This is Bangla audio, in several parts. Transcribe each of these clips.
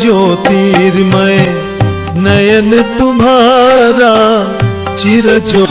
ज्योतिर्मय नयन तुम्हारा चिर ज्यो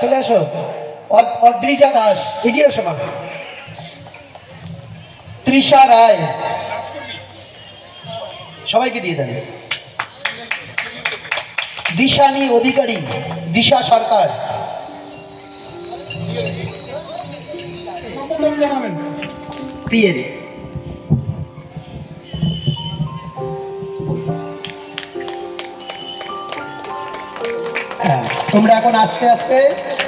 চলে আসো। অদ- অদ্রিজা দাস এগিয়ে এসো মা। তৃষা রায়। সবাইকে দিয়ে দেন। দিশানি অধিকারী দিশা সরকার। পিএন তোমরা এখন আস্তে আস্তে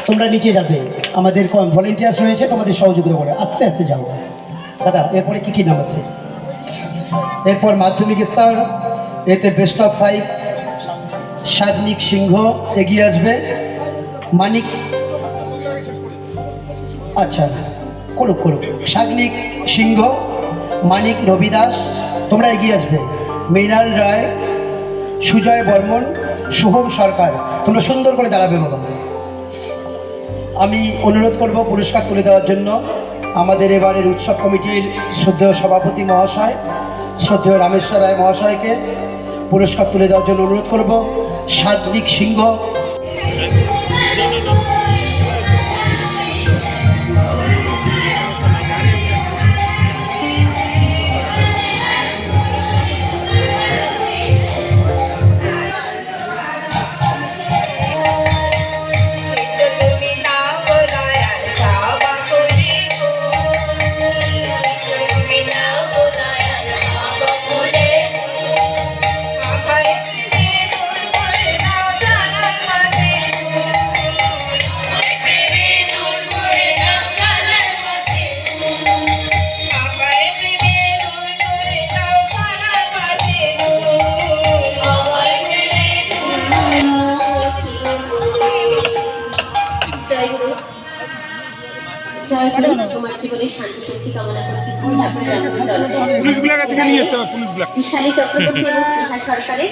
তোমরা নিচে যাবে। আমাদের ভলেন্টিয়ার্স রয়েছে, তোমাদের সহযোগিতা করে। আস্তে আস্তে যাও। দাদা, এরপরে কী কী নাম আছে? এরপর মাধ্যমিক স্তর, এতে best of five Sadnik Singha এগিয়ে আসবে। মানিক আচ্ছা করুক করুক। সাগ্নিক সিংহ, মানিক রবিদাস, তোমরা এগিয়ে আসবে। মৃণাল রায়, সুজয় বর্মন শুভম সরকার, তোমরা সুন্দর করে দাঁড়াবে বাবা আমি অনুরোধ করব পুরস্কার তুলে দেওয়ার জন্য। আমাদের এবারের উৎসব কমিটির শ্রদ্ধেয় সভাপতি মহাশয়, শ্রদ্ধেয় রামেশ্বর রায় মহাশয়কে পুরস্কার তুলে দেওয়ার জন্য অনুরোধ করব। সাদ্বিক সিংহ তোমার জীবনে শান্তি শক্তি কামনা করছি। নিয়ে আসতে হবে পুলিশগুলা ঈশানী চক্রবর্তী এবং স্নেহা সরকারের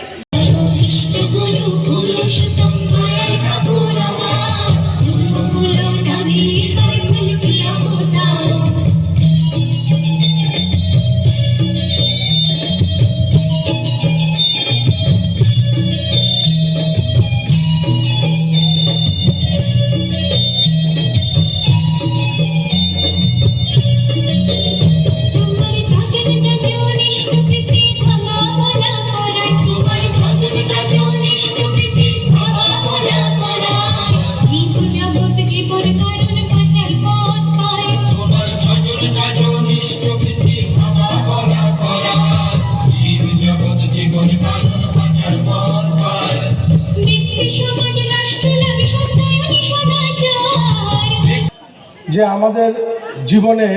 যে আমাদের জীবনে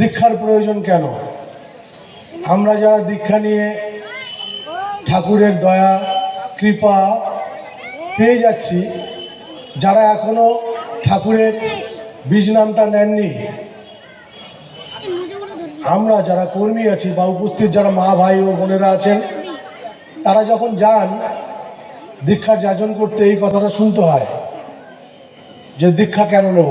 দীক্ষার প্রয়োজন কেন? আমরা যারা দীক্ষা নিয়ে ঠাকুরের দয়া, কৃপা পেয়ে যাচ্ছি, যারা এখনও ঠাকুরের বীজ নামটা নেননি, আমরা যারা কর্মী আছি বা উপস্থিত যারা মা, ভাই ও বোনেরা আছেন, তারা যখন যান দীক্ষার যাজন করতে এই কথাটা শুনতে হয় যে দীক্ষা কেন নেব?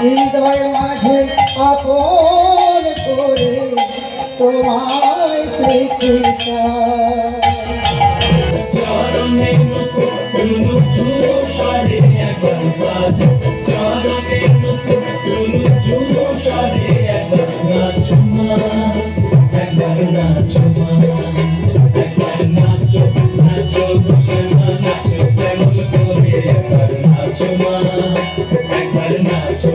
হৃদয় মাঝে আপন করে তোমায় চাই চরণে সরে একবার চরণে একবার নাচো একবার একবার নাচো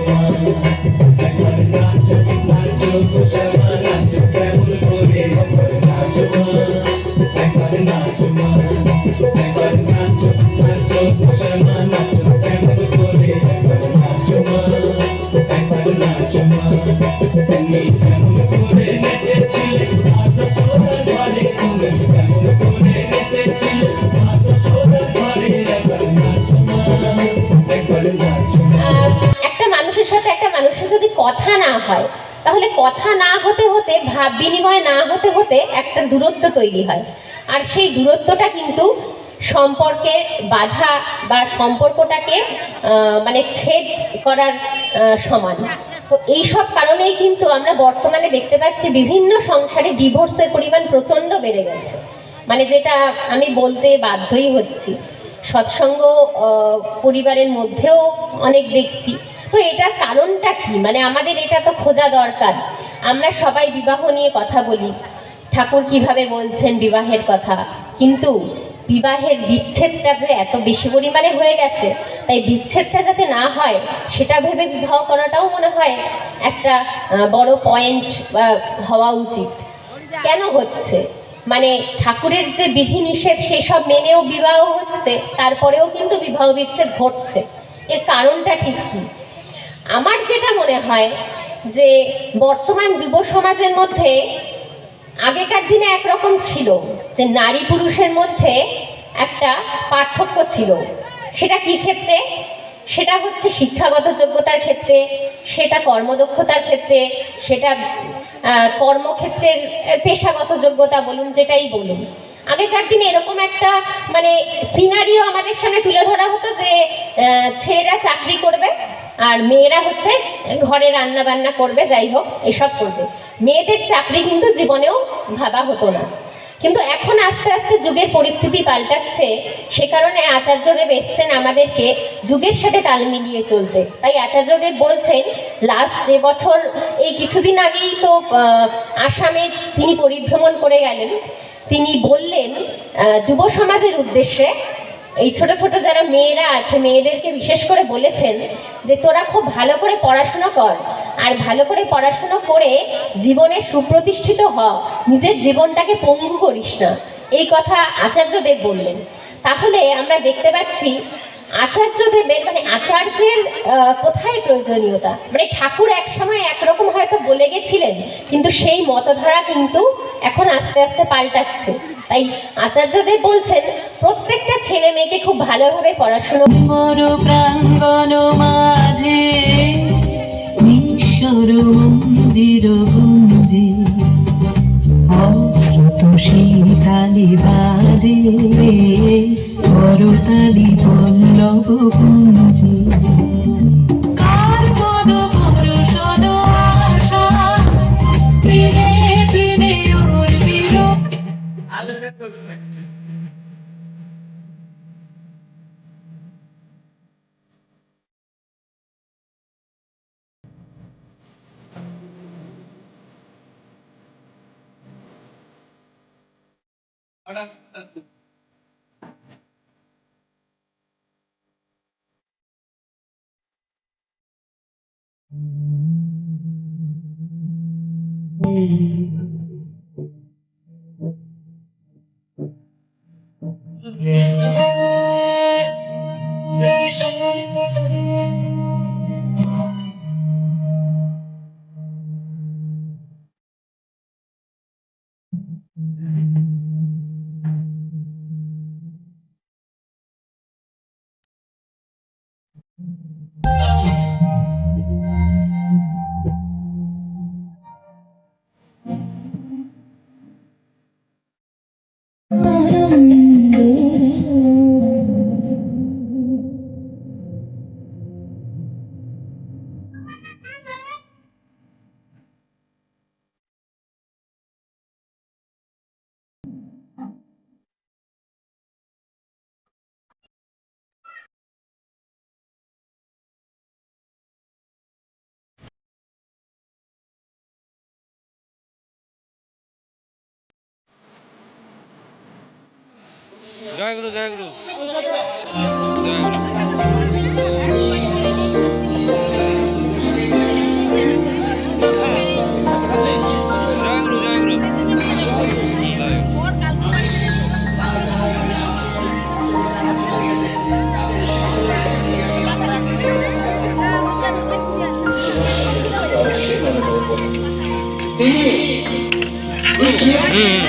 ভাব বিনিময় না হতে হতে একটা দূরত্ব তৈরি হয়। আর সেই দূরত্বটা কিন্তু সম্পর্কের বাধা বা সম্পর্কটাকে মানে ছেদ করার সমান। তো এই সব কারণেই কিন্তু আমরা বর্তমানে দেখতে পাচ্ছি বিভিন্ন সংসারে ডিভোর্সের পরিমাণ প্রচণ্ড বেড়ে গেছে। মানে যেটা আমি বলতে বাধ্যই হচ্ছি। সৎসঙ্গ পরিবারের মধ্যেও অনেক দেখছি। তো এটার কারণটা কি? মানে আমাদের এটা তো খোঁজা দরকার। আমরা সবাই বিবাহ নিয়ে কথা বলি। ঠাকুর কীভাবে বলছেন বিবাহের কথা? কিন্তু বিবাহের বিচ্ছেদটা যে এত বেশি পরিমাণে হয়ে গেছে, তাই বিচ্ছেদটা যাতে না হয়, সেটা ভেবে বিবাহ করাটাও মনে হয় একটা বড় পয়েন্ট হওয়া উচিত। কেন হচ্ছে? মানে ঠাকুরের যে বিধি নিষেধ সেসব মেনেও বিবাহ হচ্ছে, তারপরেও কিন্তু বিবাহ বিচ্ছেদ ঘটছে। এর কারণটা ঠিক কি? আমার যেটা মনে হয় যে বর্তমান যুব সমাজের মধ্যে আগেকার দিনে একরকম ছিল যে নারী পুরুষের মধ্যে একটা পার্থক্য ছিল। সেটা কি ক্ষেত্রে? সেটা হচ্ছে শিক্ষাগত যোগ্যতার ক্ষেত্রে, সেটা কর্মদক্ষতার ক্ষেত্রে, সেটা কর্মক্ষেত্রের পেশাগত যোগ্যতা বলুন, যেটাই বলুন। আগেকার দিনে এরকম একটা মানে সিনারিও আমাদের সামনে তুলে ধরা হতো যে ছেলেরা চাকরি করবে আর মেয়েরা হচ্ছে ঘরে রান্না বান্না করবে, যাই হোক, এসব করবে। মেয়েদের চাকরি কিন্তু জীবনেও ভাবা হতো না। কিন্তু এখন আস্তে আস্তে যুগের পরিস্থিতি পাল্টাচ্ছে, সে কারণে আচার্যদেব এসছেন আমাদেরকে যুগের সাথে তাল মিলিয়ে চলতে। তাই আচার্যদেব বলছেন, লাস্ট যে বছর, এই কিছুদিন আগেই তো আসামে তিনি পরিভ্রমণ করে গেলেন। তিনি বললেন যুব সমাজের উদ্দেশ্যে এই ছোট ছোট যারা মেয়েরা আছে, মেয়েদেরকে বিশেষ করে বলেছেন যে তোরা খুব ভালো করে পড়াশুনো কর আর ভালো করে পড়াশুনো করে জীবনে সুপ্রতিষ্ঠিত হ, নিজের জীবনটাকে পঙ্গু করিস না। এই কথা আচার্যদেব বললেন। তাহলে আমরা দেখতে পাচ্ছি আচার্যদেবের মানে আচার্যের কোথায় প্রয়োজনীয়তা? মানে ঠাকুর এক সময় একরকম হয়তো বলে গেছিলেন, কিন্তু সেই মতধারা কিন্তু এখন আস্তে আস্তে পাল্টাচ্ছে। তাই আচার্যদেব বলছেন, প্রত্যেকটা ছেলে মেয়েকে খুব ভালোভাবে পড়াশুনো মোর প্রাঙ্গণ ঈশ্বর মন্দির বাজে, করতালি Mm-hmm. জয় গুরু জয় গুরু জয় গুরু জয় গুরু জয় গুরু হুম হুম।